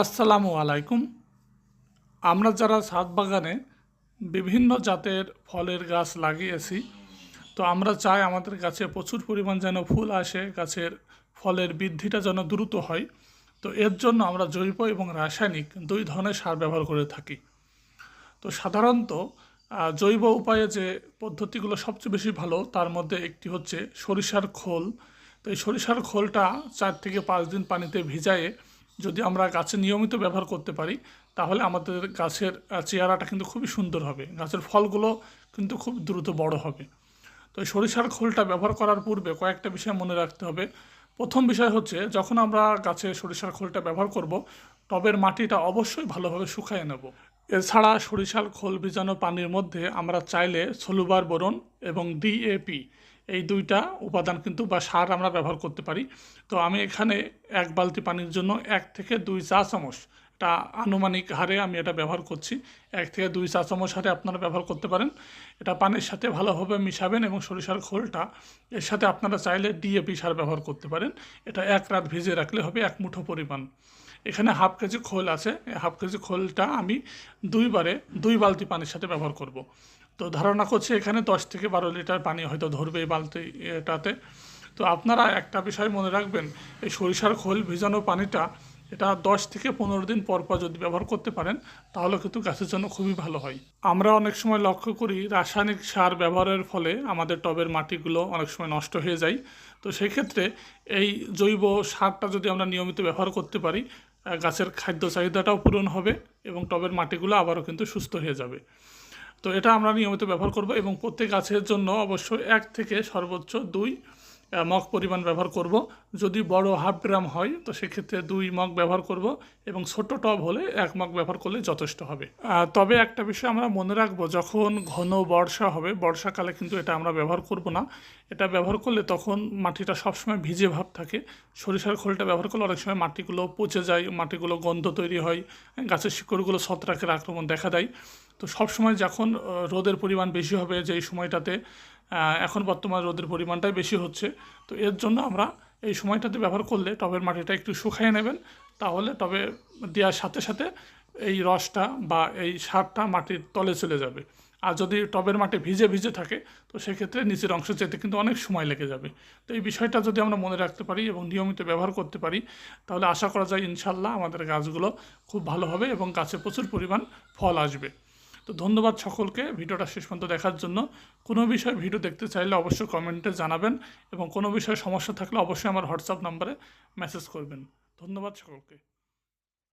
আসসালামু আলাইকুম। আমরা যারা ছাদ বাগানে বিভিন্ন জাতের ফলের গাছ লাগিয়েছি, তো আমরা চাই আমাদের গাছে প্রচুর পরিমাণ যেন ফুল আসে, গাছের ফলের বৃদ্ধিটা যেন দ্রুত হয়। তো এর জন্য আমরা জৈব এবং রাসায়নিক দুই ধরনের সার ব্যবহার করে থাকি। তো সাধারণত জৈব উপায়ে যে পদ্ধতিগুলো সবচেয়ে বেশি ভালো, তার মধ্যে একটি হচ্ছে সরিষার খোল। তো এই সরিষার খোলটা চার থেকে পাঁচ দিন পানিতে ভিজায়ে যদি আমরা গাছে নিয়মিত ব্যবহার করতে পারি, তাহলে আমাদের গাছের চেহারাটা কিন্তু খুবই সুন্দর হবে। গাছের ফলগুলো কিন্তু খুব দ্রুত বড় হবে। তো সরিষার খোলটা ব্যবহার করার পূর্বে কয়েকটা বিষয় মনে রাখতে হবে। প্রথম বিষয় হচ্ছে, যখন আমরা গাছে সরিষার খোলটা ব্যবহার করব, টবের মাটিটা অবশ্যই ভালোভাবে শুকায় নেব। এছাড়া সরিষার খোল ভিজানো পানির মধ্যে আমরা চাইলে সলুবার বোরন এবং ডিএপি এই দুইটা উপাদান কিন্তু বা সার আমরা ব্যবহার করতে পারি। তো আমি এখানে এক বালতি পানির জন্য এক থেকে দুই চা চামচ এটা আনুমানিক হারে আমি এটা ব্যবহার করছি। এক থেকে দুই চা চামচ হারে আপনারা ব্যবহার করতে পারেন। এটা পানির সাথে ভালোভাবে মিশাবেন এবং সরিষার খোলটা এর সাথে আপনারা চাইলে ডিএপি সার ব্যবহার করতে পারেন। এটা এক রাত ভিজিয়ে রাখলে হবে এক মুঠো পরিমাণ। এখানে হাফ কেজি খোল আছে। হাফ কেজি খোলটা আমি দুইবারে, দুই বালতি পানির সাথে ব্যবহার করব। তো ধারণা করছি এখানে দশ থেকে বারো লিটার পানি হয়তো ধরবে এই বালতি এটাতে। তো আপনারা একটা বিষয় মনে রাখবেন, এই সরিষার খোল ভিজানো পানিটা এটা দশ থেকে পনেরো দিন পর পর যদি ব্যবহার করতে পারেন, তাহলে কিন্তু গাছের জন্য খুবই ভালো হয়। আমরা অনেক সময় লক্ষ্য করি রাসায়নিক সার ব্যবহারের ফলে আমাদের টবের মাটিগুলো অনেক সময় নষ্ট হয়ে যায়। তো সেক্ষেত্রে এই জৈব সারটা যদি আমরা নিয়মিত ব্যবহার করতে পারি গাছের খাদ্য চাহিদাটাও পূরণ হবে এবং টবের মাটিগুলো আবারও কিন্তু সুস্থ হয়ে যাবে। তো এটা আমরা নিয়মিত ব্যবহার করব এবং প্রত্যেক গাছের জন্য অবশ্যই এক থেকে সর্বোচ্চ দুই মগ পরিমাণ ব্যবহার করব। যদি বড় হাফ গ্রাম হয়, তো সেক্ষেত্রে দুই মগ ব্যবহার করব এবং ছোট টব হলে এক মগ ব্যবহার করলে যথেষ্ট হবে। তবে একটা বিষয় আমরা মনে রাখব, যখন ঘন বর্ষা হবে, বর্ষাকালে কিন্তু এটা আমরা ব্যবহার করব না। এটা ব্যবহার করলে তখন মাটিটা সবসময় ভিজে ভাব থাকে। সরিষার খোলটা ব্যবহার করলে অনেক সময় মাটিগুলো পচে যায়, মাটিগুলো গন্ধ তৈরি হয়, গাছের শিকড়গুলো ছত্রাকের আক্রমণ দেখা দেয়। তো সবসময় যখন রোদের পরিমাণ বেশি হবে যেই সময়টাতে এখন বর্তমানে রোদের পরিমাণটাই বেশি হচ্ছে, তো এর জন্য আমরা এই সময়টাতে ব্যবহার করলে টবের মাটিটা একটু শুকাইয়ে নেবেন, তাহলে টবে দেওয়ার সাথে সাথে এই রসটা বা এই সারটা মাটির তলে চলে যাবে। আর যদি টবের মাটি ভিজে ভিজে থাকে, তো সেক্ষেত্রে নিচের অংশ যেতে কিন্তু অনেক সময় লেগে যাবে। তো এই বিষয়টা যদি আমরা মনে রাখতে পারি এবং নিয়মিত ব্যবহার করতে পারি, তাহলে আশা করা যায় ইনশাল্লাহ আমাদের গাছগুলো খুব ভালো হবে এবং গাছে প্রচুর পরিমাণ ফল আসবে। তো ধন্যবাদ সকলকে ভিডিওটা শেষ পর্যন্ত দেখার জন্য। কোনো বিষয়ে ভিডিও দেখতে চাইলে অবশ্যই কমেন্টে জানাবেন এবং কোনো বিষয়ে সমস্যা থাকলে অবশ্যই আমার হোয়াটসঅ্যাপ নাম্বারে মেসেজ করবেন। ধন্যবাদ সকলকে।